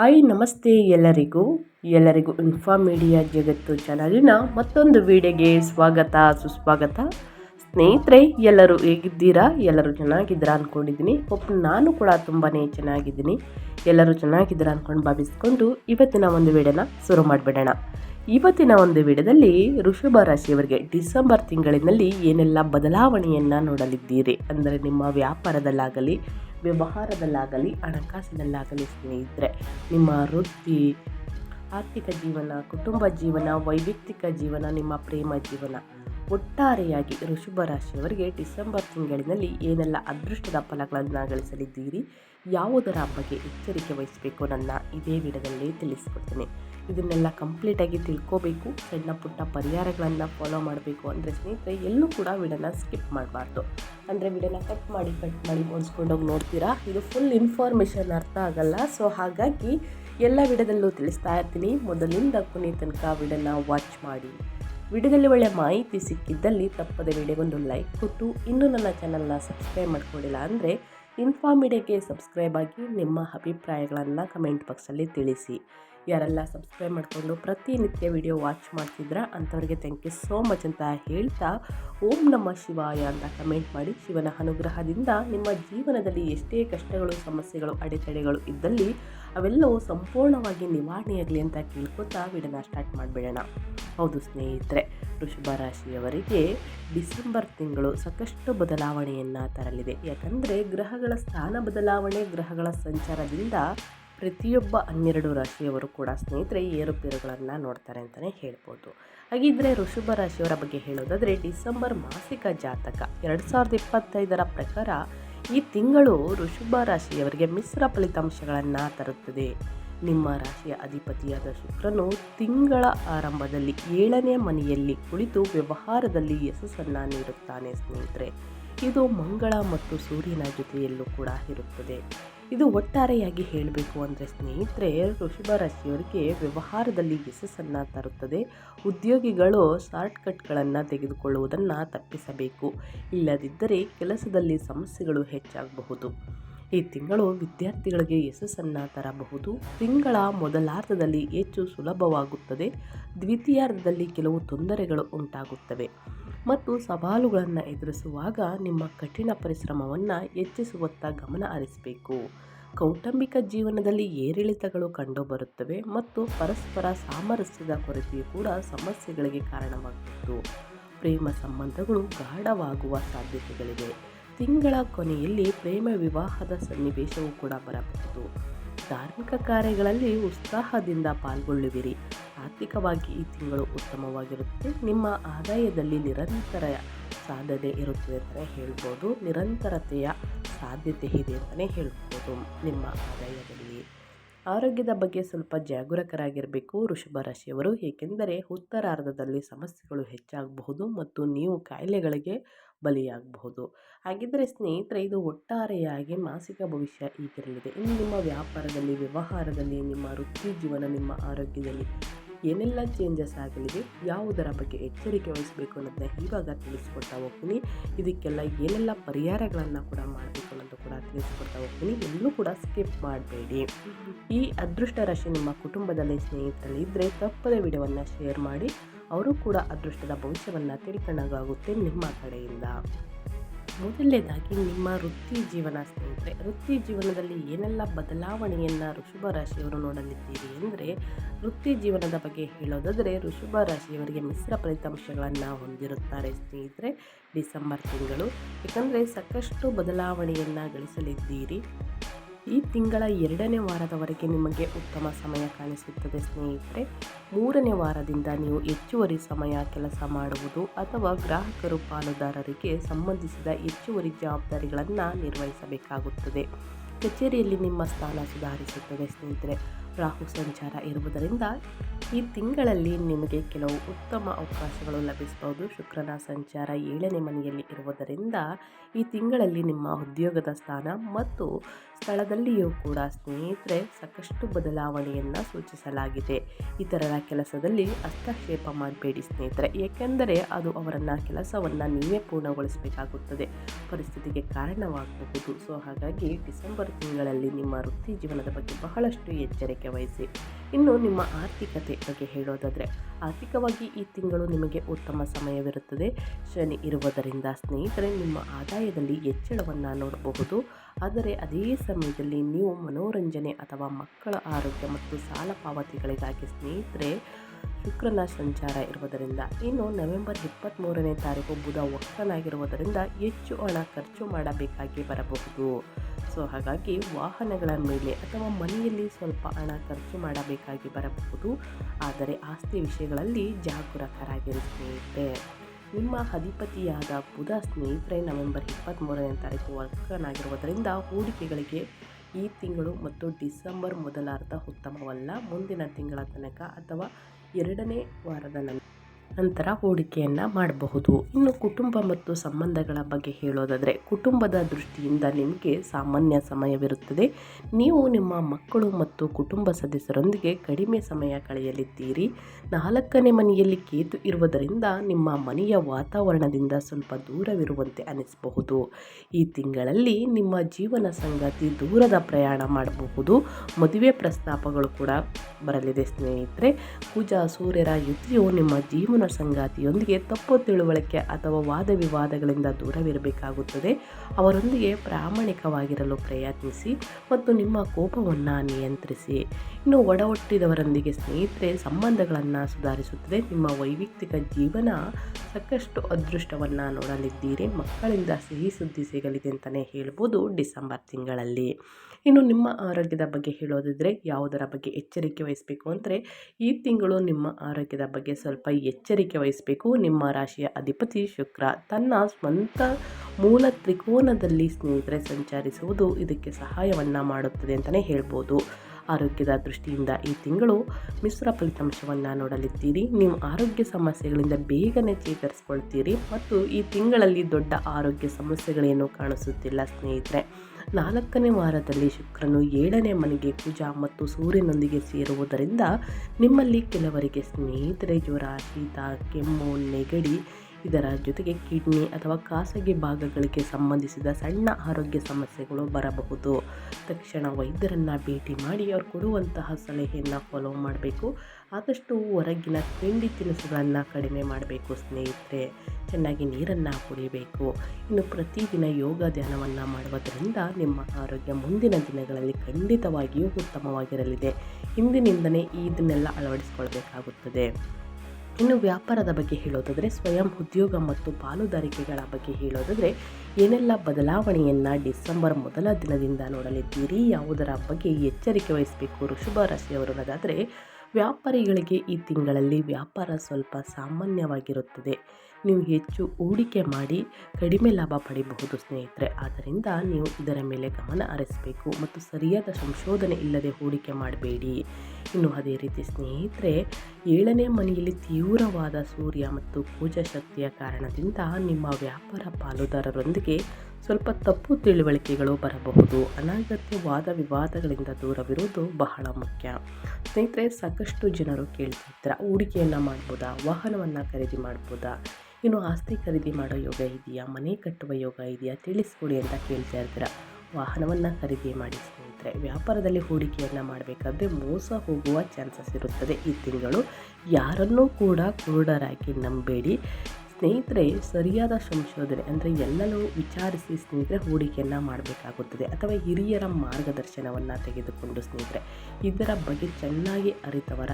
Hi, ನಮಸ್ತೆ ಎಲ್ಲರಿಗೂ. ಎಲ್ಲರಿಗೂ ಇನ್ಫಾ ಮೀಡಿಯಾ ಜಗತ್ತು ಚಾನಲಿನ ಮತ್ತೊಂದು ವಿಡಿಯೋಗೆ ಸ್ವಾಗತ, ಸುಸ್ವಾಗತ. ಸ್ನೇಹಿತರೆ, ಎಲ್ಲರೂ ಹೇಗಿದ್ದೀರಾ? ಎಲ್ಲರೂ ಚೆನ್ನಾಗಿದ್ದೀರಾ ಅಂದ್ಕೊಂಡಿದ್ದೀನಿ ಒಬ್ಬ ನಾನು ಕೂಡ ತುಂಬಾ ಚೆನ್ನಾಗಿದ್ದೀನಿ. ಎಲ್ಲರೂ ಚೆನ್ನಾಗಿದ್ದೀರಾ ಅಂದ್ಕೊಂಡು ಭಾವಿಸ್ಕೊಂಡು ಇವತ್ತಿನ ಒಂದು ವಿಡಿಯೋನ ಶುರು ಮಾಡಿಬಿಡೋಣ. ಇವತ್ತಿನ ಒಂದು ವಿಡಿಯೋದಲ್ಲಿ ಋಷಭ ರಾಶಿಯವರಿಗೆ ಡಿಸೆಂಬರ್ ತಿಂಗಳಿನಲ್ಲಿ ಏನೆಲ್ಲ ಬದಲಾವಣೆಯನ್ನು ನೋಡಲಿದ್ದೀರಿ? ಅಂದರೆ ನಿಮ್ಮ ವ್ಯಾಪಾರದಲ್ಲಾಗಲಿ ವ್ಯವಹಾರದಲ್ಲಾಗಲಿ, ಹಣಕಾಸಿನಲ್ಲಾಗಲಿ ಸ್ನೇಹಿತರೆ, ನಿಮ್ಮ ವೃತ್ತಿ, ಆರ್ಥಿಕ ಜೀವನ, ಕುಟುಂಬ ಜೀವನ, ವೈಯಕ್ತಿಕ ಜೀವನ, ನಿಮ್ಮ ಪ್ರೇಮ ಜೀವನ, ಒಟ್ಟಾರೆಯಾಗಿ ಋಷಭ ರಾಶಿಯವರಿಗೆ ಡಿಸೆಂಬರ್ ತಿಂಗಳಿನಲ್ಲಿ ಏನೆಲ್ಲ ಅದೃಷ್ಟದ ಫಲಗಳನ್ನು ಗಳಿಸಲಿದ್ದೀರಿ, ಯಾವುದರ ಬಗ್ಗೆ ಎಚ್ಚರಿಕೆ ವಹಿಸಬೇಕು ನನ್ನ ಇದೇ ವಿಡದಲ್ಲಿ ತಿಳಿಸ್ಕೊಡ್ತೀನಿ. ಇದನ್ನೆಲ್ಲ ಕಂಪ್ಲೀಟಾಗಿ ತಿಳ್ಕೋಬೇಕು. ಸಣ್ಣ ಪುಟ್ಟ ಪರಿಹಾರಗಳನ್ನು ಫಾಲೋ ಮಾಡಬೇಕು ಅಂದರೆ ಸ್ನೇಹಿತರೆ, ಎಲ್ಲೂ ಕೂಡ ವಿಡನ್ನ ಸ್ಕಿಪ್ ಮಾಡಬಾರ್ದು. ಅಂದರೆ ವಿಡನ್ನ ಕಟ್ ಮಾಡಿ ಕಟ್ ಮಾಡಿ ಹೋಗಿ ನೋಡ್ತೀರಾ? ಇದು ಫುಲ್ ಇನ್ಫಾರ್ಮೇಷನ್ ಅರ್ಥ ಆಗಲ್ಲ. ಸೊ ಹಾಗಾಗಿ ಎಲ್ಲ ವಿಡದಲ್ಲೂ ತಿಳಿಸ್ತಾ ಇರ್ತೀನಿ. ಮೊದಲಿಂದ ಕೊನೆ ತನಕ ವಿಡನ್ನು ವಾಚ್ ಮಾಡಿ. ವಿಡಿಯೋದಲ್ಲಿ ಒಳ್ಳೆಯ ಮಾಹಿತಿ ಸಿಕ್ಕಿದ್ದಲ್ಲಿ ತಪ್ಪದೆ ವಿಡಿಯೋಗೊಂದು ಲೈಕ್ ಕೊಟ್ಟು, ಇನ್ನೂ ನನ್ನ ಚಾನಲ್ನ ಸಬ್ಸ್ಕ್ರೈಬ್ ಮಾಡ್ಕೊಂಡಿಲ್ಲ ಅಂದರೆ ಇನ್ಫಾರ್ಮ್ ಸಬ್ಸ್ಕ್ರೈಬ್ ಆಗಿ ನಿಮ್ಮ ಅಭಿಪ್ರಾಯಗಳನ್ನು ಕಮೆಂಟ್ ಬಾಕ್ಸಲ್ಲಿ ತಿಳಿಸಿ. ಯಾರೆಲ್ಲ ಸಬ್ಸ್ಕ್ರೈಬ್ ಮಾಡಿಕೊಂಡು ಪ್ರತಿನಿತ್ಯ ವಿಡಿಯೋ ವಾಚ್ ಮಾಡ್ತಿದ್ರ ಅಂಥವ್ರಿಗೆ ಥ್ಯಾಂಕ್ ಯು ಸೋ ಮಚ್ ಅಂತ ಹೇಳ್ತಾ ಓಂ ನಮ್ಮ ಶಿವಾಯ ಅಂತ ಕಮೆಂಟ್ ಮಾಡಿ ಶಿವನ ಅನುಗ್ರಹದಿಂದ ನಿಮ್ಮ ಜೀವನದಲ್ಲಿ ಎಷ್ಟೇ ಕಷ್ಟಗಳು, ಸಮಸ್ಯೆಗಳು, ಅಡೆತಡೆಗಳು ಇದ್ದಲ್ಲಿ ಅವೆಲ್ಲವೂ ಸಂಪೂರ್ಣವಾಗಿ ನಿವಾರಣೆಯಾಗಲಿ ಅಂತ ಕೇಳ್ಕೊತಾ ವಿಡಿಯೋನ ಸ್ಟಾರ್ಟ್ ಮಾಡಿಬಿಡೋಣ. ಹೌದು ಸ್ನೇಹಿತರೆ, ವೃಷಭ ರಾಶಿಯವರಿಗೆ ಡಿಸೆಂಬರ್ ತಿಂಗಳು ಸಾಕಷ್ಟು ಬದಲಾವಣೆಯನ್ನು ತರಲಿದೆ. ಯಾಕಂದರೆ ಗ್ರಹಗಳ ಸ್ಥಾನ ಬದಲಾವಣೆ, ಗ್ರಹಗಳ ಸಂಚಾರದಿಂದ ಪ್ರತಿಯೊಬ್ಬ ಹನ್ನೆರಡು ರಾಶಿಯವರು ಕೂಡ ಸ್ನೇಹಿತರೆ ಏರುಪೇರುಗಳನ್ನು ನೋಡ್ತಾರೆ ಅಂತಲೇ ಹೇಳ್ಬೋದು. ಹಾಗಿದ್ದರೆ ಋಷಭ ರಾಶಿಯವರ ಬಗ್ಗೆ ಹೇಳೋದಾದರೆ ಡಿಸೆಂಬರ್ ಮಾಸಿಕ ಜಾತಕ ಎರಡು ಸಾವಿರದ ಇಪ್ಪತ್ತೈದರ ಪ್ರಕಾರ ಈ ತಿಂಗಳು ಋಷಭ ರಾಶಿಯವರಿಗೆ ಮಿಶ್ರ ಫಲಿತಾಂಶಗಳನ್ನು ತರುತ್ತದೆ. ನಿಮ್ಮ ರಾಶಿಯ ಅಧಿಪತಿಯಾದ ಶುಕ್ರನು ತಿಂಗಳ ಆರಂಭದಲ್ಲಿ ಏಳನೇ ಮನೆಯಲ್ಲಿ ಕುಳಿತು ವ್ಯವಹಾರದಲ್ಲಿ ಯಶಸ್ಸನ್ನು ನೀಡುತ್ತಾನೆ ಸ್ನೇಹಿತರೆ. ಇದು ಮಂಗಳ ಮತ್ತು ಸೂರ್ಯನ ಜೊತೆಯಲ್ಲೂ ಕೂಡ ಇರುತ್ತದೆ. ಇದು ಒಟ್ಟಾರೆಯಾಗಿ ಹೇಳಬೇಕು ಅಂದರೆ ಸ್ನೇಹಿತರೆ ವೃಷಭ ರಾಶಿಯವರಿಗೆ ವ್ಯವಹಾರದಲ್ಲಿ ಯಶಸ್ಸನ್ನು ತರುತ್ತದೆ. ಉದ್ಯೋಗಿಗಳು ಶಾರ್ಟ್ಕಟ್ಗಳನ್ನು ತೆಗೆದುಕೊಳ್ಳುವುದನ್ನು ತಪ್ಪಿಸಬೇಕು. ಇಲ್ಲದಿದ್ದರೆ ಕೆಲಸದಲ್ಲಿ ಸಮಸ್ಯೆಗಳು ಹೆಚ್ಚಾಗಬಹುದು. ಈ ತಿಂಗಳು ವಿದ್ಯಾರ್ಥಿಗಳಿಗೆ ಯಶಸ್ಸನ್ನು ತರಬಹುದು. ತಿಂಗಳ ಮೊದಲಾರ್ಧದಲ್ಲಿ ಹೆಚ್ಚು ಸುಲಭವಾಗುತ್ತದೆ. ದ್ವಿತೀಯಾರ್ಧದಲ್ಲಿ ಕೆಲವು ತೊಂದರೆಗಳು ಉಂಟಾಗುತ್ತವೆ. ಮತ್ತು ಸವಾಲುಗಳನ್ನು ಎದುರಿಸುವಾಗ ನಿಮ್ಮ ಕಠಿಣ ಪರಿಶ್ರಮವನ್ನು ಹೆಚ್ಚಿಸುವತ್ತ ಗಮನ ಹರಿಸಬೇಕು. ಕೌಟುಂಬಿಕ ಜೀವನದಲ್ಲಿ ಏರಿಳಿತಗಳು ಕಂಡುಬರುತ್ತವೆ ಮತ್ತು ಪರಸ್ಪರ ಸಾಮರಸ್ಯದ ಕೊರತೆಯು ಕೂಡ ಸಮಸ್ಯೆಗಳಿಗೆ ಕಾರಣವಾಗುವುದು ಪ್ರೇಮ ಸಂಬಂಧಗಳು ಗಾಢವಾಗುವ ಸಾಧ್ಯತೆಗಳಿವೆ. ತಿಂಗಳ ಕೊನೆಯಲ್ಲಿ ಪ್ರೇಮ ವಿವಾಹದ ಸನ್ನಿವೇಶವೂ ಕೂಡ ಬರಬಹುದು. ಧಾರ್ಮಿಕ ಕಾರ್ಯಗಳಲ್ಲಿ ಉತ್ಸಾಹದಿಂದ ಪಾಲ್ಗೊಳ್ಳುವಿರಿ. ಆರ್ಥಿಕವಾಗಿ ಈ ತಿಂಗಳು ಉತ್ತಮವಾಗಿರುತ್ತೆ. ನಿಮ್ಮ ಆದಾಯದಲ್ಲಿ ನಿರಂತರ ಸಾಧ್ಯತೆ ಇರುತ್ತದೆ ಅಂತಲೇ ಹೇಳ್ಬೋದು. ನಿರಂತರತೆಯ ಸಾಧ್ಯತೆ ಇದೆ ಅಂತಲೇ ಹೇಳ್ಬೋದು ನಿಮ್ಮ ಆದಾಯದಲ್ಲಿ. ಆರೋಗ್ಯದ ಬಗ್ಗೆ ಸ್ವಲ್ಪ ಜಾಗರೂಕರಾಗಿರಬೇಕು. ವೃಷಭ ರಾಶಿಯವರು ಏಕೆಂದರೆ ಉತ್ತರಾರ್ಧದಲ್ಲಿ ಸಮಸ್ಯೆಗಳು ಹೆಚ್ಚಾಗಬಹುದು ಮತ್ತು ನೀವು ಕಾಯಿಲೆಗಳಿಗೆ ಬಲಿಯಾಗಬಹುದು. ಹಾಗಿದ್ದರೆ ಸ್ನೇಹಿತರೆ, ಇದು ಒಟ್ಟಾರೆಯಾಗಿ ಮಾಸಿಕ ಭವಿಷ್ಯ ಈಗಿರಲಿದೆ ಇನ್ನು ನಿಮ್ಮ ವ್ಯಾಪಾರದಲ್ಲಿ, ವ್ಯವಹಾರದಲ್ಲಿ, ನಿಮ್ಮ ವೃತ್ತಿ ಜೀವನ, ನಿಮ್ಮ ಆರೋಗ್ಯದಲ್ಲಿ ಏನೆಲ್ಲ ಚೇಂಜಸ್ ಆಗಲಿದೆ, ಯಾವುದರ ಬಗ್ಗೆ ಎಚ್ಚರಿಕೆ ವಹಿಸಬೇಕು ಅನ್ನೋದನ್ನ ಇವಾಗ ತಿಳಿಸ್ಕೊಡ್ತಾ ಹೋಗ್ತೀನಿ. ಇದಕ್ಕೆಲ್ಲ ಏನೆಲ್ಲ ಪರಿಹಾರಗಳನ್ನು ಕೂಡ ಮಾಡಬೇಕು ಅನ್ನೋದು ಕೂಡ ತಿಳಿಸ್ಕೊಡ್ತಾ ಹೋಗ್ತೀನಿ. ಎಲ್ಲೂ ಕೂಡ ಸ್ಕಿಪ್ ಮಾಡಬೇಡಿ. ಈ ಅದೃಷ್ಟ ರಾಶಿ ನಿಮ್ಮ ಕುಟುಂಬದಲ್ಲಿ ಸ್ನೇಹಿತರಲ್ಲಿ ಇದ್ದರೆ ತಪ್ಪದ ವಿಡಿಯೋವನ್ನು ಶೇರ್ ಮಾಡಿ, ಅವರು ಕೂಡ ಅದೃಷ್ಟದ ಭವಿಷ್ಯವನ್ನು ತಿಳ್ಕೊಂಡಾಗುತ್ತೆ ನಿಮ್ಮ ಕಡೆಯಿಂದ. ಮೊದಲನೇದಾಗಿ ನಿಮ್ಮ ವೃತ್ತಿ ಜೀವನ ಸ್ನೇಹಿತರೆ, ವೃತ್ತಿ ಜೀವನದಲ್ಲಿ ಏನೆಲ್ಲ ಬದಲಾವಣೆಯನ್ನು ಋಷಭ ರಾಶಿಯವರು ನೋಡಲಿದ್ದೀರಿ ಅಂದರೆ, ವೃತ್ತಿ ಜೀವನದ ಬಗ್ಗೆ ಹೇಳೋದಾದರೆ ಋಷಭ ರಾಶಿಯವರಿಗೆ ಮಿಶ್ರ ಫಲಿತಾಂಶಗಳನ್ನು ಹೊಂದಿರುತ್ತಾರೆ ಸ್ನೇಹಿತರೆ, ಡಿಸೆಂಬರ್ ತಿಂಗಳು. ಏಕೆಂದರೆ ಸಾಕಷ್ಟು ಬದಲಾವಣೆಯನ್ನು ಗಳಿಸಲಿದ್ದೀರಿ. ಈ ತಿಂಗಳ ಎರಡನೇ ವಾರದವರೆಗೆ ನಿಮಗೆ ಉತ್ತಮ ಸಮಯ ಕಾಣಿಸುತ್ತದೆ, ಸ್ನೇಹಿತರೆ. ಮೂರನೇ ವಾರದಿಂದ ನೀವು ಹೆಚ್ಚುವರಿ ಸಮಯ ಕೆಲಸ ಮಾಡುವುದು ಅಥವಾ ಗ್ರಾಹಕರು ಪಾಲುದಾರರಿಗೆ ಸಂಬಂಧಿಸಿದ ಹೆಚ್ಚುವರಿ ಜವಾಬ್ದಾರಿಗಳನ್ನು ನಿರ್ವಹಿಸಬೇಕಾಗುತ್ತದೆ. ಕಚೇರಿಯಲ್ಲಿ ನಿಮ್ಮ ಸ್ಥಾನ ಸುಧಾರಿಸುತ್ತದೆ, ಸ್ನೇಹಿತರೆ. ರಾಹು ಸಂಚಾರ ಇರುವುದರಿಂದ ಈ ತಿಂಗಳಲ್ಲಿ ನಿಮಗೆ ಕೆಲವು ಉತ್ತಮ ಅವಕಾಶಗಳು ಲಭಿಸಬಹುದು. ಶುಕ್ರನ ಸಂಚಾರ ಏಳನೇ ಮನೆಯಲ್ಲಿ ಇರುವುದರಿಂದ ಈ ತಿಂಗಳಲ್ಲಿ ನಿಮ್ಮ ಉದ್ಯೋಗದ ಸ್ಥಾನ ಮತ್ತು ಸ್ಥಳದಲ್ಲಿಯೂ ಕೂಡ ಸ್ನೇಹಿತರೆ ಸಾಕಷ್ಟು ಬದಲಾವಣೆಯನ್ನು ಸೂಚಿಸಲಾಗಿದೆ. ಇತರರ ಕೆಲಸದಲ್ಲಿ ಹಸ್ತಕ್ಷೇಪ ಮಾಡಬೇಡಿ ಸ್ನೇಹಿತರೆ, ಏಕೆಂದರೆ ಅದು ಅವರನ್ನು ಕೆಲಸವನ್ನು ನೀವೇ ಪೂರ್ಣಗೊಳಿಸಬೇಕಾಗುತ್ತದೆ. ಪರಿಸ್ಥಿತಿಗೆ ಕಾರಣವಾಗಬಹುದು. ಸೊ, ಹಾಗಾಗಿ ಡಿಸೆಂಬರ್ ತಿಂಗಳಲ್ಲಿ ನಿಮ್ಮ ವೃತ್ತಿ ಜೀವನದ ಬಗ್ಗೆ ಬಹಳಷ್ಟು ಎಚ್ಚರಿಕೆ ವಹಿಸಿ. ಇನ್ನು ನಿಮ್ಮ ಆರ್ಥಿಕತೆ ಬಗ್ಗೆ ಹೇಳೋದಾದರೆ, ಆರ್ಥಿಕವಾಗಿ ಈ ತಿಂಗಳು ನಿಮಗೆ ಉತ್ತಮ ಸಮಯವಿರುತ್ತದೆ. ಶನಿ ಇರುವುದರಿಂದ ಸ್ನೇಹಿತರೆ, ನಿಮ್ಮ ಆದಾಯದಲ್ಲಿ ಹೆಚ್ಚಳವನ್ನು ನೋಡಬಹುದು. ಆದರೆ ಅದೇ ಸಮಯದಲ್ಲಿ ನೀವು ಮನೋರಂಜನೆ ಅಥವಾ ಮಕ್ಕಳ ಆರೋಗ್ಯ ಮತ್ತು ಸಾಲ ಪಾವತಿಗಳಿಗಾಗಿ ಸ್ನೇಹಿತರೆ ಶುಕ್ರನ ಸಂಚಾರ ಇರುವುದರಿಂದ, ಇನ್ನು ನವೆಂಬರ್ ಇಪ್ಪತ್ತ್ಮೂರನೇ ತಾರೀಕು ಬುಧ ಒಕ್ಕನಾಗಿರುವುದರಿಂದ ಹೆಚ್ಚು ಹಣ ಖರ್ಚು ಮಾಡಬೇಕಾಗಿ ಬರಬಹುದು. ಸೊ, ಹಾಗಾಗಿ ವಾಹನಗಳ ಮೇಲೆ ಅಥವಾ ಮನೆಯಲ್ಲಿ ಸ್ವಲ್ಪ ಹಣ ಖರ್ಚು ಮಾಡಬೇಕಾಗಿ ಬರಬಹುದು. ಆದರೆ ಆಸ್ತಿ ವಿಷಯಗಳಲ್ಲಿ ಜಾಗರೂಕರಾಗಿರಿ ನಿಮ್ಮ ಅಧಿಪತಿಯಾದ ಬುಧ ಸ್ನೇಹಿತರೆ, ನವೆಂಬರ್ ಇಪ್ಪತ್ತ್ಮೂರನೇ ತಾರೀಕು ವರ್ಕನಾಗಿರುವುದರಿಂದ ಹೂಡಿಕೆಗಳಿಗೆ ಈ ತಿಂಗಳು ಮತ್ತು ಡಿಸೆಂಬರ್ ಮೊದಲಾರ್ಧ ಉತ್ತಮವಲ್ಲ. ಮುಂದಿನ ತಿಂಗಳ ತನಕ ಅಥವಾ ಎರಡನೇ ವಾರದ ನಂತರ. ನಂತರ ಹೂಡಿಕೆಯನ್ನು ಮಾಡಬಹುದು. ಇನ್ನು ಕುಟುಂಬ ಮತ್ತು ಸಂಬಂಧಗಳ ಬಗ್ಗೆ ಹೇಳೋದಾದರೆ, ಕುಟುಂಬದ ದೃಷ್ಟಿಯಿಂದ ನಿಮಗೆ ಸಾಮಾನ್ಯ ಸಮಯವಿರುತ್ತದೆ. ನೀವು ನಿಮ್ಮ ಮಕ್ಕಳು ಮತ್ತು ಕುಟುಂಬ ಸದಸ್ಯರೊಂದಿಗೆ ಕಡಿಮೆ ಸಮಯ ಕಳೆಯಲಿದ್ದೀರಿ. ನಾಲ್ಕನೇ ಮನೆಯಲ್ಲಿ ಕೇತು ಇರುವುದರಿಂದ ನಿಮ್ಮ ಮನೆಯ ವಾತಾವರಣದಿಂದ ಸ್ವಲ್ಪ ದೂರವಿರುವಂತೆ ಅನಿಸಬಹುದು. ಈ ತಿಂಗಳಲ್ಲಿ ನಿಮ್ಮ ಜೀವನ ಸಂಗಾತಿ ದೂರದ ಪ್ರಯಾಣ ಮಾಡಬಹುದು. ಮದುವೆ ಪ್ರಸ್ತಾಪಗಳು ಕೂಡ ಬರಲಿದೆ ಸ್ನೇಹಿತರೆ. ಪೂಜಾ ಸೂರ್ಯರ ಯುತಿಯು ನಿಮ್ಮ ಜೀವನ ಸಂಗಾತಿಯೊಂದಿಗೆ ತಪ್ಪು ತಿಳುವಳಿಕೆ ಅಥವಾ ವಾದ ವಿವಾದಗಳಿಂದ ದೂರವಿರಬೇಕಾಗುತ್ತದೆ. ಅವರೊಂದಿಗೆ ಪ್ರಾಮಾಣಿಕವಾಗಿರಲು ಪ್ರಯತ್ನಿಸಿ ಮತ್ತು ನಿಮ್ಮ ಕೋಪವನ್ನು ನಿಯಂತ್ರಿಸಿ. ಇನ್ನು ಒಡ ಹುಟ್ಟಿದವರೊಂದಿಗೆ ಸ್ನೇಹಿತರೆ, ಸಂಬಂಧಗಳನ್ನು ಸುಧಾರಿಸುತ್ತದೆ. ನಿಮ್ಮ ವೈಯಕ್ತಿಕ ಜೀವನ ಸಾಕಷ್ಟು ಅದೃಷ್ಟವನ್ನು ನೋಡಲಿದ್ದೀರಿ. ಮಕ್ಕಳಿಂದ ಸಿಹಿ ಸುದ್ದಿ ಸಿಗಲಿದೆ ಅಂತಲೇ ಹೇಳ್ಬೋದು ಡಿಸೆಂಬರ್ ತಿಂಗಳಲ್ಲಿ. ಇನ್ನು ನಿಮ್ಮ ಆರೋಗ್ಯದ ಬಗ್ಗೆ ಹೇಳೋದಿದ್ರೆ ಯಾವುದರ ಬಗ್ಗೆ ಎಚ್ಚರಿಕೆ ವಹಿಸಬೇಕು ಅಂದರೆ, ಈ ತಿಂಗಳು ನಿಮ್ಮ ಆರೋಗ್ಯದ ಬಗ್ಗೆ ಸ್ವಲ್ಪ ಎಚ್ಚರಿಕೆ ವಹಿಸಬೇಕು. ನಿಮ್ಮ ರಾಶಿಯ ಅಧಿಪತಿ ಶುಕ್ರ ತನ್ನ ಸ್ವಂತ ಮೂಲ ತ್ರಿಕೋನದಲ್ಲಿ ಸ್ನೇಹಿತರೆ ಸಂಚರಿಸುವುದು ಇದಕ್ಕೆ ಸಹಾಯವನ್ನು ಮಾಡುತ್ತದೆ ಅಂತಲೇ ಹೇಳ್ಬೋದು. ಆರೋಗ್ಯದ ದೃಷ್ಟಿಯಿಂದ ಈ ತಿಂಗಳು ಮಿಶ್ರ ಫಲಿತಾಂಶವನ್ನು ನೋಡಲಿದ್ದೀರಿ. ನೀವು ಆರೋಗ್ಯ ಸಮಸ್ಯೆಗಳಿಂದ ಬೇಗನೆ ಚೇತರಿಸ್ಕೊಳ್ತೀರಿ ಮತ್ತು ಈ ತಿಂಗಳಲ್ಲಿ ದೊಡ್ಡ ಆರೋಗ್ಯ ಸಮಸ್ಯೆಗಳೇನು ಕಾಣಿಸುತ್ತಿಲ್ಲ ಸ್ನೇಹಿತರೆ. ನಾಲ್ಕನೇ ವಾರದಲ್ಲಿ ಶುಕ್ರನು ಏಳನೇ ಮನೆಗೆ ಪೂಜಾ ಮತ್ತು ಸೂರ್ಯನೊಂದಿಗೆ ಸೇರುವುದರಿಂದ ನಿಮ್ಮಲ್ಲಿ ಕೆಲವರಿಗೆ ಸ್ನೇಹಿತರೆ ಜ್ವರ ಶೀತ ಕೆಮ್ಮು, ನೆಗಡಿ, ಇದರ ಜೊತೆಗೆ ಕಿಡ್ನಿ ಅಥವಾ ಖಾಸಗಿ ಭಾಗಗಳಿಗೆ ಸಂಬಂಧಿಸಿದ ಸಣ್ಣ ಆರೋಗ್ಯ ಸಮಸ್ಯೆಗಳು ಬರಬಹುದು. ತಕ್ಷಣ ವೈದ್ಯರನ್ನು ಭೇಟಿ ಮಾಡಿ ಅವರು ಕೊಡುವಂತಹ ಸಲಹೆಯನ್ನು ಫಾಲೋ ಮಾಡಬೇಕು. ಆದಷ್ಟು ಹೊರಗಿನ ತಿಂಡಿ ತಿನಿಸುಗಳನ್ನು ಕಡಿಮೆ ಮಾಡಬೇಕು ಸ್ನೇಹಿತರೆ. ಚೆನ್ನಾಗಿ ನೀರನ್ನು ಕುಡಿಬೇಕು. ಇನ್ನು ಪ್ರತಿದಿನ ಯೋಗ ಧ್ಯಾನವನ್ನು ಮಾಡುವುದರಿಂದ ನಿಮ್ಮ ಆರೋಗ್ಯ ಮುಂದಿನ ದಿನಗಳಲ್ಲಿ ಖಂಡಿತವಾಗಿಯೂ ಉತ್ತಮವಾಗಿರಲಿದೆ. ಇಂದಿನಿಂದಲೇ ಇದನ್ನೆಲ್ಲ ಅಳವಡಿಸಿಕೊಳ್ಬೇಕಾಗುತ್ತದೆ. ಇನ್ನು ವ್ಯಾಪಾರದ ಬಗ್ಗೆ ಹೇಳೋದಾದರೆ, ಸ್ವಯಂ ಉದ್ಯೋಗ ಮತ್ತು ಪಾಲುದಾರಿಕೆಗಳ ಬಗ್ಗೆ ಹೇಳೋದಾದರೆ, ಏನೆಲ್ಲ ಬದಲಾವಣೆಯನ್ನು ಡಿಸೆಂಬರ್ ಮೊದಲ ದಿನದಿಂದ ನೋಡಲಿದ್ದೀರಿ, ಯಾವುದರ ಬಗ್ಗೆ ಎಚ್ಚರಿಕೆ ವಹಿಸಬೇಕು, ಋಷಭ ರಾಶಿಯವರದಾದರೆ ವ್ಯಾಪಾರಿಗಳಿಗೆ ಈ ತಿಂಗಳಲ್ಲಿ ವ್ಯಾಪಾರ ಸ್ವಲ್ಪ ಸಾಮಾನ್ಯವಾಗಿರುತ್ತದೆ. ನೀವು ಹೆಚ್ಚು ಹೂಡಿಕೆ ಮಾಡಿ ಕಡಿಮೆ ಲಾಭ ಪಡೆಯಬಹುದು ಸ್ನೇಹಿತರೆ. ಆದ್ದರಿಂದ ನೀವು ಇದರ ಮೇಲೆ ಗಮನ ಹರಿಸಬೇಕು ಮತ್ತು ಸರಿಯಾದ ಸಂಶೋಧನೆ ಇಲ್ಲದೆ ಹೂಡಿಕೆ ಮಾಡಬೇಡಿ. ಇನ್ನು ಅದೇ ರೀತಿ ಸ್ನೇಹಿತರೆ, ಏಳನೇ ಮನೆಯಲ್ಲಿ ತೀವ್ರವಾದ ಸೂರ್ಯ ಮತ್ತು ಪೂಜಾ ಶಕ್ತಿಯ ಕಾರಣದಿಂದ ನಿಮ್ಮ ವ್ಯಾಪಾರ ಪಾಲುದಾರರೊಂದಿಗೆ ಸ್ವಲ್ಪ ತಪ್ಪು ತಿಳುವಳಿಕೆಗಳು ಬರಬಹುದು. ಅನಗತ್ಯ ವಾದ ವಿವಾದಗಳಿಂದ ದೂರವಿರುವುದು ಬಹಳ ಮುಖ್ಯ. ಸ್ನೇಹಿತರೆ, ಸಾಕಷ್ಟು ಜನರು ಕೇಳ್ತಿರ್ತಾರೆ, ಹೂಡಿಕೆಯನ್ನು ಮಾಡ್ಬೋದಾ, ವಾಹನವನ್ನು ಖರೀದಿ ಮಾಡ್ಬೋದಾ? ಇನ್ನು ಆಸ್ತಿ ಖರೀದಿ ಮಾಡೋ ಯೋಗ ಇದೆಯಾ, ಮನೆ ಕಟ್ಟುವ ಯೋಗ ಇದೆಯಾ? ತಿಳಿಸ್ಕೊಡಿ ಅಂತ ಕೇಳ್ತಾ ಇರ್ತೀರ. ವಾಹನವನ್ನು ಖರೀದಿ ಮಾಡಿ ಸ್ನೇಹಿತರೆ, ವ್ಯಾಪಾರದಲ್ಲಿ ಹೂಡಿಕೆಯನ್ನು ಮಾಡಬೇಕಾದ್ರೆ ಮೋಸ ಹೋಗುವ ಚಾನ್ಸಸ್ ಇರುತ್ತದೆ. ಈ ತಿಂಗಳು ಯಾರನ್ನೂ ಕೂಡ ಕುರುಡರಾಗಿ ನಂಬೇಡಿ. ಸ್ನೇಹಿತರೆ, ಸರಿಯಾದ ಸಂಶೋಧನೆ ಅಂದರೆ ಎಲ್ಲವೂ ವಿಚಾರಿಸಿ ಸ್ನೇಹಿತರೆ ಹೂಡಿಕೆಯನ್ನು ಮಾಡಬೇಕಾಗುತ್ತದೆ ಅಥವಾ ಹಿರಿಯರ ಮಾರ್ಗದರ್ಶನವನ್ನು ತೆಗೆದುಕೊಂಡು ಸ್ನೇಹಿತರೆ, ಇದರ ಬಗ್ಗೆ ಚೆನ್ನಾಗಿ ಅರಿತವರ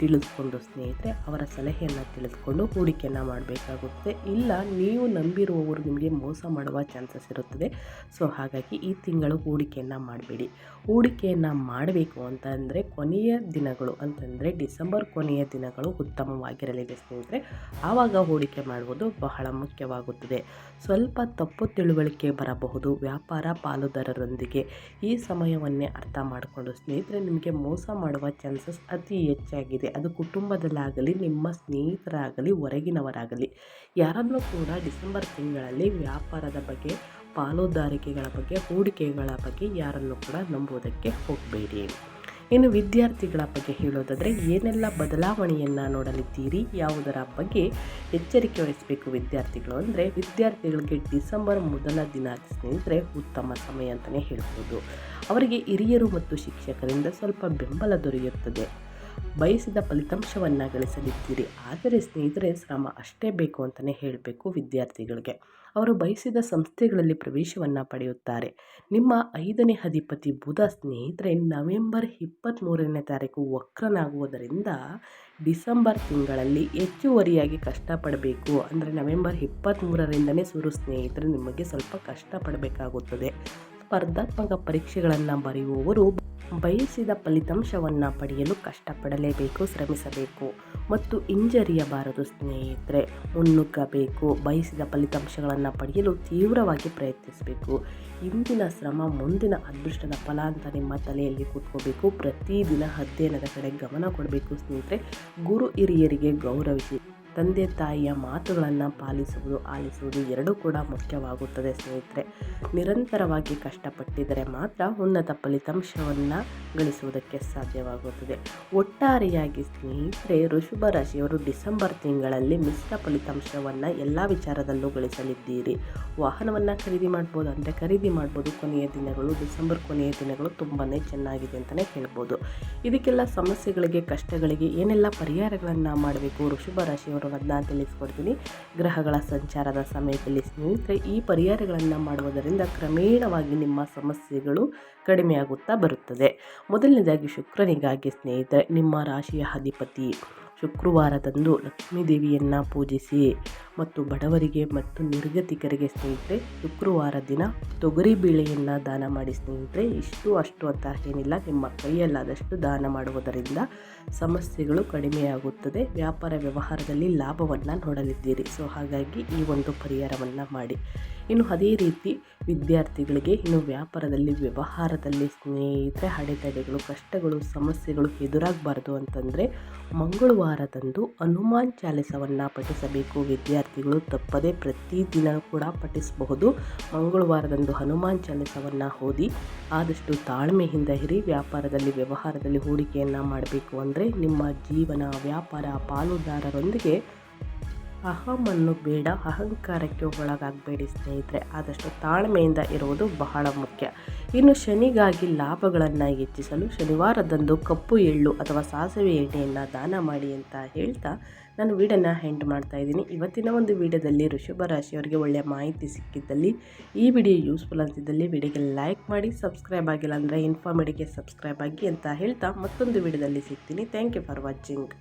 ತಿಳಿದುಕೊಂಡು ಸ್ನೇಹಿತರೆ, ಅವರ ಸಲಹೆಯನ್ನು ತಿಳಿದುಕೊಂಡು ಹೂಡಿಕೆಯನ್ನು ಮಾಡಬೇಕಾಗುತ್ತೆ. ಇಲ್ಲ, ನೀವು ನಂಬಿರುವವರು ನಿಮಗೆ ಮೋಸ ಮಾಡುವ ಚಾನ್ಸಸ್ ಇರುತ್ತದೆ. ಸೊ, ಹಾಗಾಗಿ ಈ ತಿಂಗಳು ಹೂಡಿಕೆಯನ್ನು ಮಾಡಬೇಡಿ. ಹೂಡಿಕೆಯನ್ನು ಮಾಡಬೇಕು ಅಂತಂದರೆ ಕೊನೆಯ ದಿನಗಳು, ಅಂತಂದರೆ ಡಿಸೆಂಬರ್ ಕೊನೆಯ ದಿನಗಳು ಉತ್ತಮವಾಗಿರಲಿದೆ ಸ್ನೇಹಿತರೆ. ಆವಾಗ ಹೂಡಿಕೆ ಮಾಡುವುದು ಬಹಳ ಮುಖ್ಯವಾಗುತ್ತದೆ. ಸ್ವಲ್ಪ ತಪ್ಪು ತಿಳುವಳಿಕೆ ಬರಬಹುದು. ವ್ಯಾಪಾರ ಪಾಲುದಾರರೊಂದಿಗೆ ಈ ಸಮಯವನ್ನೇ ಅರ್ಥ ಮಾಡಿಕೊಂಡು ಸ್ನೇಹಿತರೆ, ನಿಮಗೆ ಮೋಸ ಮಾಡುವ ಚಾನ್ಸಸ್ ಅತಿ ಹೆಚ್ಚಾಗಿದೆ. ಅದು ಕುಟುಂಬದಲ್ಲಾಗಲಿ, ನಿಮ್ಮ ಸ್ನೇಹಿತರಾಗಲಿ, ಹೊರಗಿನವರಾಗಲಿ, ಯಾರನ್ನೂ ಕೂಡ ಡಿಸೆಂಬರ್ ತಿಂಗಳಲ್ಲಿ ವ್ಯಾಪಾರದ ಬಗ್ಗೆ, ಪಾಲುದಾರಿಕೆಗಳ ಬಗ್ಗೆ, ಹೂಡಿಕೆಗಳ ಬಗ್ಗೆ ಯಾರನ್ನು ಕೂಡ ನಂಬುವುದಕ್ಕೆ ಹೋಗಬೇಡಿ. ಇನ್ನು ವಿದ್ಯಾರ್ಥಿಗಳ ಬಗ್ಗೆ ಹೇಳೋದಾದರೆ, ಏನೆಲ್ಲ ಬದಲಾವಣೆಯನ್ನು ನೋಡಲಿದ್ದೀರಿ, ಯಾವುದರ ಬಗ್ಗೆ ಎಚ್ಚರಿಕೆ ವಹಿಸಬೇಕು ವಿದ್ಯಾರ್ಥಿಗಳು ಅಂದರೆ, ವಿದ್ಯಾರ್ಥಿಗಳಿಗೆ ಡಿಸೆಂಬರ್ ಮೊದಲ ದಿನ ಸ್ನೇಹಿತರೆ ಉತ್ತಮ ಸಮಯ ಅಂತಲೇ ಹೇಳ್ಬೋದು. ಅವರಿಗೆ ಹಿರಿಯರು ಮತ್ತು ಶಿಕ್ಷಕರಿಂದ ಸ್ವಲ್ಪ ಬೆಂಬಲ ದೊರೆಯುತ್ತದೆ. ಬಯಸಿದ ಫಲಿತಾಂಶವನ್ನು ಗಳಿಸಲಿದ್ದೀರಿ. ಆದರೆ ಸ್ನೇಹಿತರೆ, ಶ್ರಮ ಅಷ್ಟೇ ಬೇಕು ಅಂತಲೇ ಹೇಳಬೇಕು ವಿದ್ಯಾರ್ಥಿಗಳಿಗೆ. ಅವರು ಬಯಸಿದ ಸಂಸ್ಥೆಗಳಲ್ಲಿ ಪ್ರವೇಶವನ್ನು ಪಡೆಯುತ್ತಾರೆ. ನಿಮ್ಮ ಐದನೇ ಅಧಿಪತಿ ಬುಧ ಸ್ನೇಹಿತರೆ, ನವೆಂಬರ್ ಇಪ್ಪತ್ತ್ಮೂರನೇ ತಾರೀಕು ವಕ್ರನಾಗುವುದರಿಂದ ಡಿಸೆಂಬರ್ ತಿಂಗಳಲ್ಲಿ ಹೆಚ್ಚುವರಿಯಾಗಿ ಕಷ್ಟಪಡಬೇಕು. ಅಂದರೆ ನವೆಂಬರ್ ಇಪ್ಪತ್ತ್ಮೂರರಿಂದನೇ ಸುರು ಸ್ನೇಹಿತರೆ, ನಿಮಗೆ ಸ್ವಲ್ಪ ಕಷ್ಟಪಡಬೇಕಾಗುತ್ತದೆ. ಸ್ಪರ್ಧಾತ್ಮಕ ಪರೀಕ್ಷೆಗಳನ್ನು ಬರೆಯುವವರು ಬಯಸಿದ ಫಲಿತಾಂಶವನ್ನು ಪಡೆಯಲು ಕಷ್ಟಪಡಲೇಬೇಕು, ಶ್ರಮಿಸಬೇಕು ಮತ್ತು ಹಿಂಜರಿಯಬಾರದು ಸ್ನೇಹಿತರೆ. ಮುನ್ನುಗ್ಗಬೇಕು, ಬಯಸಿದ ಫಲಿತಾಂಶಗಳನ್ನು ಪಡೆಯಲು ತೀವ್ರವಾಗಿ ಪ್ರಯತ್ನಿಸಬೇಕು. ಇಂದಿನ ಶ್ರಮ, ಮುಂದಿನ ಅದೃಷ್ಟದ ಫಲ ಅಂತ ನಿಮ್ಮ ತಲೆಯಲ್ಲಿ ಕೂತ್ಕೋಬೇಕು. ಪ್ರತಿದಿನ ಅಧ್ಯಯನದ ಕಡೆ ಗಮನ ಕೊಡಬೇಕು ಸ್ನೇಹಿತರೆ. ಗುರು ಹಿರಿಯರಿಗೆ ಗೌರವಿಸಿ. ತಂದೆ ತಾಯಿಯ ಮಾತುಗಳನ್ನು ಪಾಲಿಸುವುದು, ಆಲಿಸುವುದು ಎರಡೂ ಕೂಡ ಮುಖ್ಯವಾಗುತ್ತದೆ ಸ್ನೇಹಿತರೆ. ನಿರಂತರವಾಗಿ ಕಷ್ಟಪಟ್ಟಿದರೆ ಮಾತ್ರ ಉನ್ನತ ಫಲಿತಾಂಶವನ್ನು ಗಳಿಸುವುದಕ್ಕೆ ಸಾಧ್ಯವಾಗುತ್ತದೆ. ಒಟ್ಟಾರೆಯಾಗಿ ಸ್ನೇಹಿತರೆ ಋಷಭ ರಾಶಿಯವರು ಡಿಸೆಂಬರ್ ತಿಂಗಳಲ್ಲಿ ಮಿಶ್ರ ಫಲಿತಾಂಶವನ್ನು ಎಲ್ಲ ವಿಚಾರದಲ್ಲೂ ಗಳಿಸಲಿದ್ದೀರಿ. ವಾಹನವನ್ನು ಖರೀದಿ ಮಾಡ್ಬೋದು, ಅಂದರೆ ಖರೀದಿ ಮಾಡ್ಬೋದು, ಕೊನೆಯ ದಿನಗಳು, ಡಿಸೆಂಬರ್ ಕೊನೆಯ ದಿನಗಳು ತುಂಬಾ ಚೆನ್ನಾಗಿದೆ ಅಂತಲೇ ಹೇಳ್ಬೋದು. ಇದಕ್ಕೆಲ್ಲ ಸಮಸ್ಯೆಗಳಿಗೆ, ಕಷ್ಟಗಳಿಗೆ ಏನೆಲ್ಲ ಪರಿಹಾರಗಳನ್ನು ಮಾಡಬೇಕು ಋಷಭ ರಾಶಿಯವರು? ಅದನ್ನ ತಿಳಿಸ್ಕೊಡ್ತೀನಿ. ಗ್ರಹಗಳ ಸಂಚಾರದ ಸಮಯದಲ್ಲಿ ಸ್ನೇಹಿತರೆ, ಈ ಪರಿಹಾರಗಳನ್ನು ಮಾಡುವುದರಿಂದ ಕ್ರಮೇಣವಾಗಿ ನಿಮ್ಮ ಸಮಸ್ಯೆಗಳು ಕಡಿಮೆಯಾಗುತ್ತಾ ಬರುತ್ತದೆ. ಮೊದಲನೇದಾಗಿ ಶುಕ್ರನಿಗಾಗಿ ಸ್ನೇಹಿತರೆ, ನಿಮ್ಮ ರಾಶಿಯ ಅಧಿಪತಿ ಶುಕ್ರವಾರದಂದು ಲಕ್ಷ್ಮೀದೇವಿಯನ್ನು ಪೂಜಿಸಿ ಮತ್ತು ಬಡವರಿಗೆ ಮತ್ತು ನಿರ್ಗತಿಕರಿಗೆ ಸ್ನೇಹಿತರೆ, ಶುಕ್ರವಾರ ದಿನ ತೊಗರಿ ಬೇಳೆಯನ್ನು ದಾನ ಮಾಡಿ ಸ್ನೇಹಿತರೆ. ಇಷ್ಟು ಅಷ್ಟು ಅಂತ ಏನಿಲ್ಲ, ನಿಮ್ಮ ಕೈಯಲ್ಲಾದಷ್ಟು ದಾನ ಮಾಡುವುದರಿಂದ ಸಮಸ್ಯೆಗಳು ಕಡಿಮೆಯಾಗುತ್ತದೆ. ವ್ಯಾಪಾರ ವ್ಯವಹಾರದಲ್ಲಿ ಲಾಭವನ್ನು ನೋಡಲಿದ್ದೀರಿ. ಸೊ, ಹಾಗಾಗಿ ಈ ಒಂದು ಪರಿಹಾರವನ್ನು ಮಾಡಿ. ಇನ್ನು ಅದೇ ರೀತಿ ವಿದ್ಯಾರ್ಥಿಗಳಿಗೆ ಇನ್ನು ವ್ಯಾಪಾರದಲ್ಲಿ, ವ್ಯವಹಾರದಲ್ಲಿ ಸ್ನೇಹಿತರೆ, ಅಡೆತಡೆಗಳು, ಕಷ್ಟಗಳು, ಸಮಸ್ಯೆಗಳು ಎದುರಾಗಬಾರ್ದು ಅಂತಂದರೆ ಮಂಗಳವಾರದಂದು ಹನುಮಾನ್ ಚಾಲಿಸವನ್ನು ಪಠಿಸಬೇಕು ವಿದ್ಯಾರ್ಥಿಗಳು ತಪ್ಪದೇ ಪ್ರತಿದಿನ ಕೂಡ ಪಠಿಸಬಹುದು. ಮಂಗಳವಾರದಂದು ಹನುಮಾನ್ ಚಾಲಿಸವನ್ನು ಓದಿ ಆದಷ್ಟು ತಾಳ್ಮೆಯಿಂದ ಇರಿ. ವ್ಯಾಪಾರದಲ್ಲಿ, ವ್ಯವಹಾರದಲ್ಲಿ ಹೂಡಿಕೆಯನ್ನು ಮಾಡಬೇಕು ಅಂದರೆ ನಿಮ್ಮ ಜೀವನ, ವ್ಯಾಪಾರ, ಪಾಲುದಾರರೊಂದಿಗೆ ಅಹಮನ್ನು ಬೇಡ, ಅಹಂಕಾರಕ್ಕೆ ಒಳಗಾಗಬೇಡಿ ಸ್ನೇಹಿತರೆ. ಆದಷ್ಟು ತಾಳ್ಮೆಯಿಂದ ಇರುವುದು ಬಹಳ ಮುಖ್ಯ. ಇನ್ನು ಶನಿಗಾಗಿ ಲಾಭಗಳನ್ನು ಹೆಚ್ಚಿಸಲು ಶನಿವಾರದಂದು ಕಪ್ಪು ಎಳ್ಳು ಅಥವಾ ಸಾಸಿವೆ ಎಣ್ಣೆಯನ್ನು ದಾನ ಮಾಡಿ ಅಂತ ಹೇಳ್ತಾ ನಾನು ವೀಡಿಯೋನ ಹೆಂಡ್ ಮಾಡ್ತಾ ಇದ್ದೀನಿ. ಇವತ್ತಿನ ಒಂದು ವಿಡಿಯೋದಲ್ಲಿ ಋಷಭ ರಾಶಿಯವರಿಗೆ ಒಳ್ಳೆಯ ಮಾಹಿತಿ ಸಿಕ್ಕಿದ್ದಲ್ಲಿ ಈ ವಿಡಿಯೋ ಯೂಸ್ಫುಲ್ ಅಂತಿದ್ದಲ್ಲಿ ವಿಡಿಯೋಗೆ ಲೈಕ್ ಮಾಡಿ ಸಬ್ಸ್ಕ್ರೈಬ್ ಆಗಿಲ್ಲ ಅಂದರೆ ಇನ್ಫಾರ್ಮೇಟಿಗೆ ಸಬ್ಸ್ಕ್ರೈಬ್ ಆಗಿ ಅಂತ ಹೇಳ್ತಾ ಮತ್ತೊಂದು ವಿಡಿಯೋದಲ್ಲಿ ಸಿಗ್ತೀನಿ. Thank you for watching